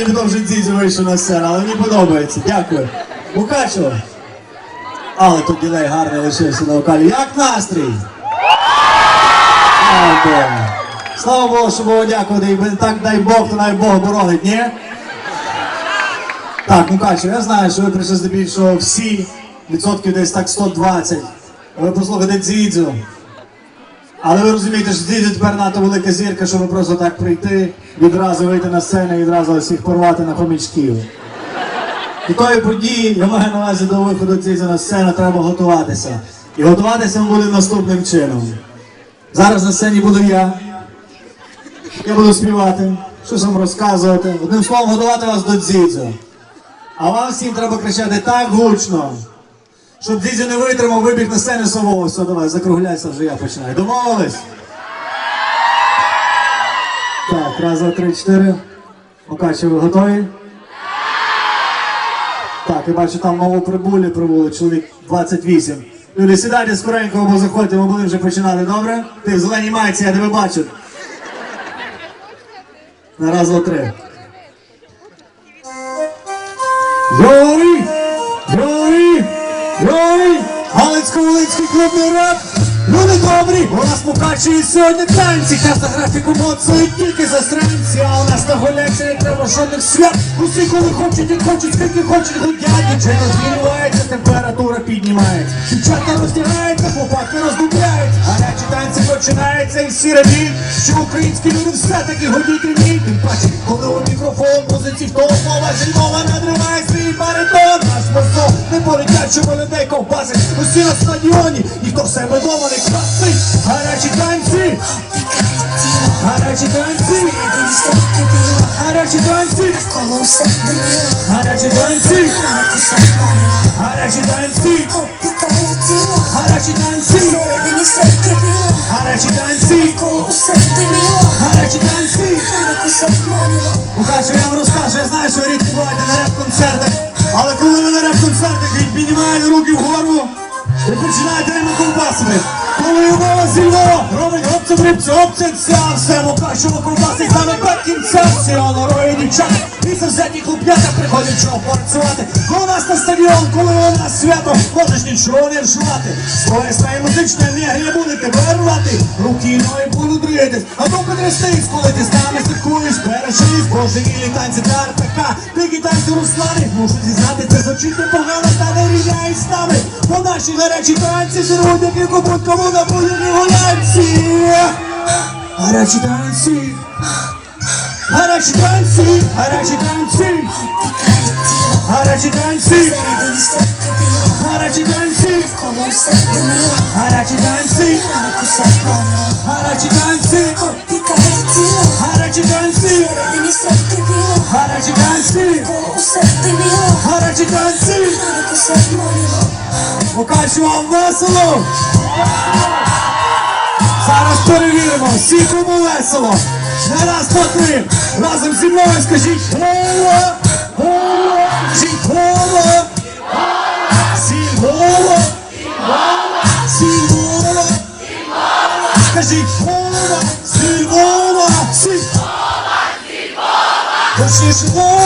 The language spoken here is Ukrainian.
Ніхто вже дідзю вийшов на сцену, але мені подобається. Дякую. Мукачево. Але тут ділей гарний лишився на вокалі. Як настрій? Слава Богу. Що Богу дякувати. Якби так дай Бог, то навіть Бог боронить, ні? Так, Мукачево, я знаю, що ви прийшли здебільшого всі, відсотків десь так 120. Ви послухайте Дзідзю. Але ви розумієте, що Дзідзю тепер надто велика зірка, щоб просто так прийти, відразу вийти на сцену і відразу всіх порвати на хомячків. До тої події, я маю на увазі до виходу Дзідзю на сцену, треба готуватися. І готуватися ми будемо наступним чином. Зараз на сцені буду я. Я буду співати, щось вам розказувати. Одним словом, готувати вас до дзідзю. А вам всім треба кричати так гучно, щоб дзідзю не витримав, вибіг на сцену сового. Все, давай, закругляйся, вже я починаю. Домовились? Так, раз, два, три, чотири. Мукачі, ви готові? Так, я бачу, там новоприбулі прибули, чоловік 28. Люди, сідайте скоренько, або заходьте, ми будемо вже починати, добре? Ти в зеленій майці, я тебе бачу. На раз, два, три. Йой! Йой! Йой! Галицько-Волинський клубний реп! Люди добрі! У нас покачує сьогодні танці! Часто графіку моцують тільки застранці. а у нас на голяці не треба жодних свят! Усі коли хочуть і хочуть, скільки хочуть гудять, Дівчина змінюється, температура піднімається. Дівчата роздягаються, хлопаки роздупляються, починаються і всі радіють, що українські люди все-таки гудіть і вміють. Тим паче, коли у мікрофон музиці хто мова зімова надриває свій баритон. Наш мозок не полетять, щоб людей ковбасить. Усі на стадіоні, ніхто в себе дома не красить. Гарячі танці, гарячі танці, гарячі танці, гарячі танці, гарячі танці, гарячі танці, гарячі танці. Мукачу, я вам розкажу, я знаю, що рідко буваєте на реп-концертах, але коли ви на реп-концертах він піднімає руки вгору, і починає ними ковбасами. Коли мова зі Львова робить хлопцем рибцю, обцяться, все Мукачево ковбасить нами без кінця, всі онорої дівчата, і завзяті хлоп'ята приходять чого працювати. У нас на стадіон, коли у нас свято, можеш нічого не вшивати. Своє своє музичне енергія будете вирвати, руки і ноги будуть дригатись, а ну підростись, коли ти з нами слідкуєш, перешись, божевілі танці та артака, дикі танці Руслани, мушу зізнати, це звучить непогано, та не рівняй з нами, бо наші гарячі танці зірвуть, як і кому кому на будь-якій голянці. Гарячі танці, гарячі танці, гарячі танці, гарячі танці, гарячі танці, гарячі танці, гарячі танці, гарячі танці, Покачував весело. Зараз перевіримо всі, кому весело. Не раз по три. Разом зі мною скажіть голо, голо, жіть голо. Всі голо, всі. Скажіть голо, всі голо, всі голо.